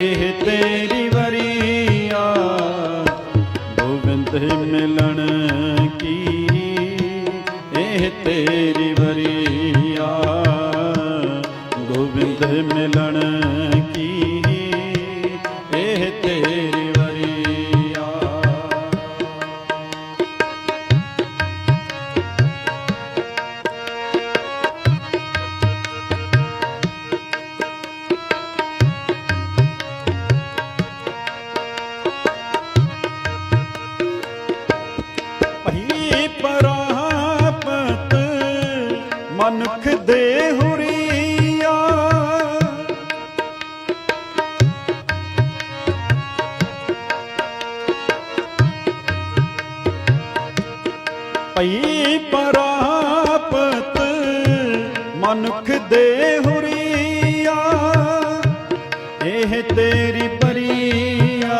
ਇਹ ਤੇਰੀ ਵਰੀਆ ਗੋਬਿੰਦ ਮਿਲਣ ਭਈ ਪਰਾਪਤ ਮਨੁਖ ਦੇ ਹੁਰੀਆ ਇਹ ਤੇਰੀ ਪਰੀਆ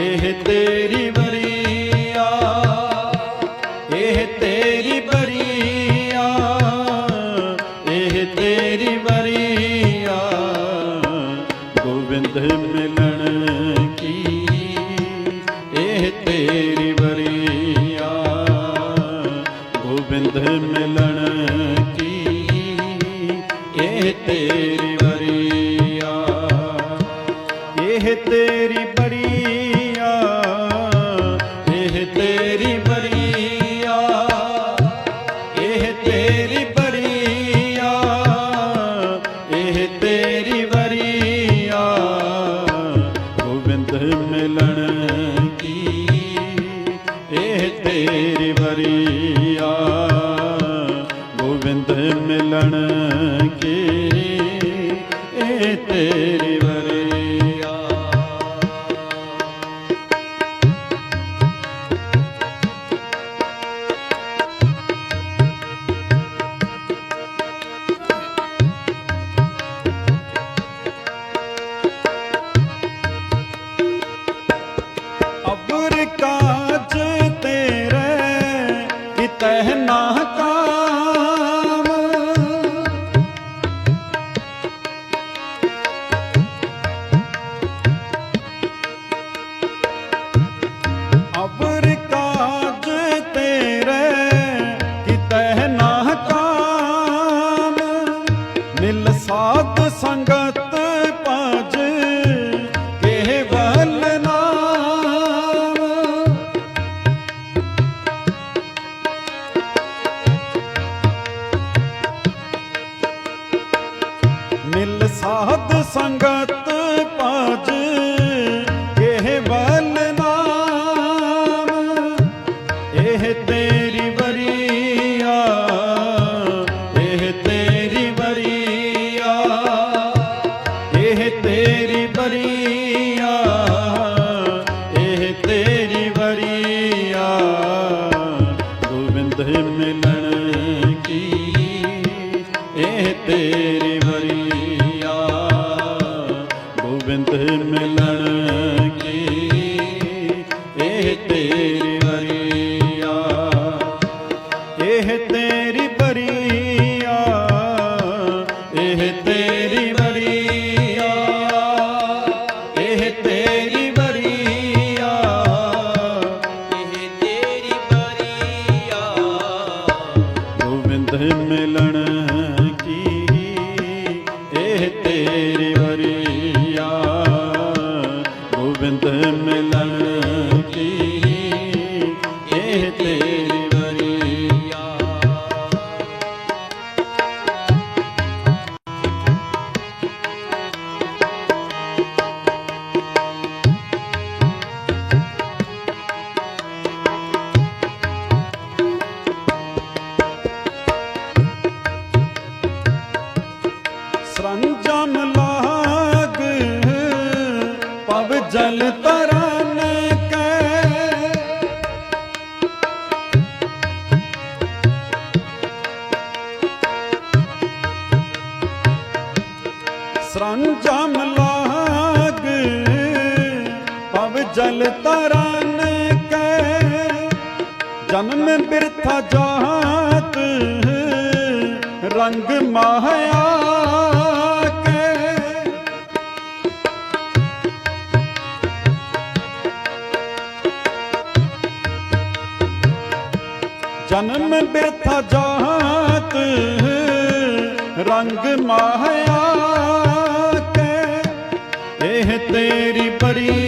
ਇਹ ਤੇਰੀ ਬਰੀਆ ਇਹ ਤੇਰੀ ਇਹ ਤੇਰੀ ਬਰੀਆ ਇਹ ਤੇਰੀ ਬਰੀਆ ਇਹ ਤੇਰੀ ਬਰੀਆ ਇਹ ਤੇਰੀ ਬਰੀਆ ਗੋਬਿੰਦ ਮਿਲਣ ਕੀ, ਇਹ ਤੇਰੀ ਬਰੀਆ ਗੋਬਿੰਦ ਮਿਲਣ ਕੀ, ਇਹ ਤੇਰੀ ਭਜ ਕੇਵਲ ਨਾਮ, ਇਹ ਤੇਰੀ ਬਰੀਆ ਇਹ ਤੇਰੀ ਬਰੀਆ ਇਹ ਤੇਰੀ ਬਰੀਆ ਇਹ ਤੇਰੀ ਬਰੀਆ ਗੋਬਿੰਦ ਮਿਲਣ ਕੀ, ਇਹ ਤੇਰੀ ਬਰੀਆ ਜਲ ਤਰਨ ਕੈ ਸਰੰਜਮ ਲਾਗ ਪਵ ਜਲ ਤਰਨ ਕੈ ਜਨਮ ਬਿਰਥਾ ਜਾਤ ਰੰਗ ਮਾਇਆ ਜਨਮ ਬੇਥਾ ਜਾਤ ਰੰਗ ਮਾਇਆ ਕੇ ਇਹ ਤੇਰੀ ਪਰੀ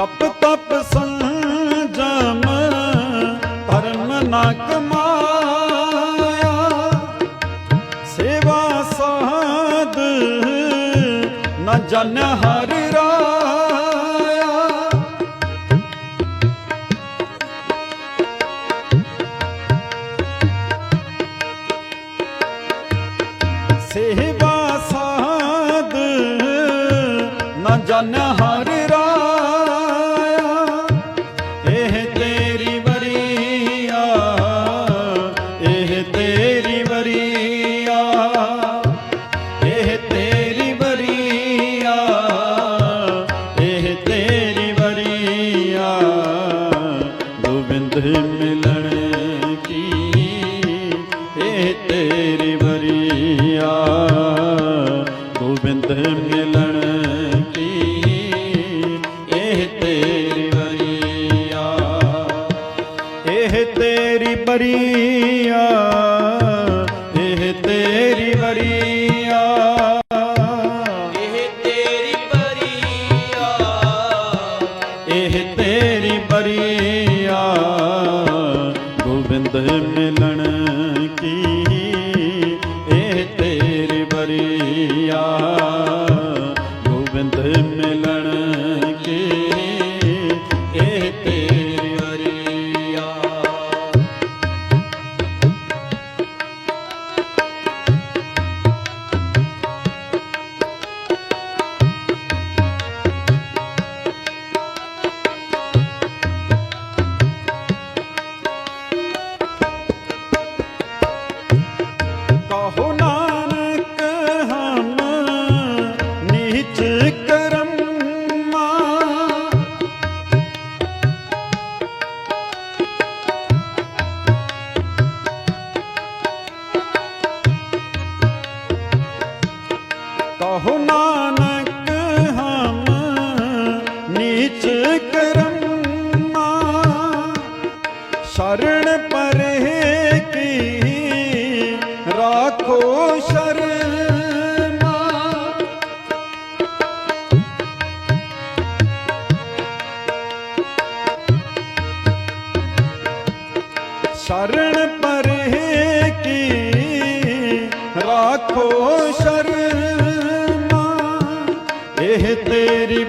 শব্দ বাড়িয়া ਸ਼ਰਣ ਪਰੇ ਕੀ ਰਾਖੋ ਸ਼ਰਮਾ ਇਹ ਤੇਰੀ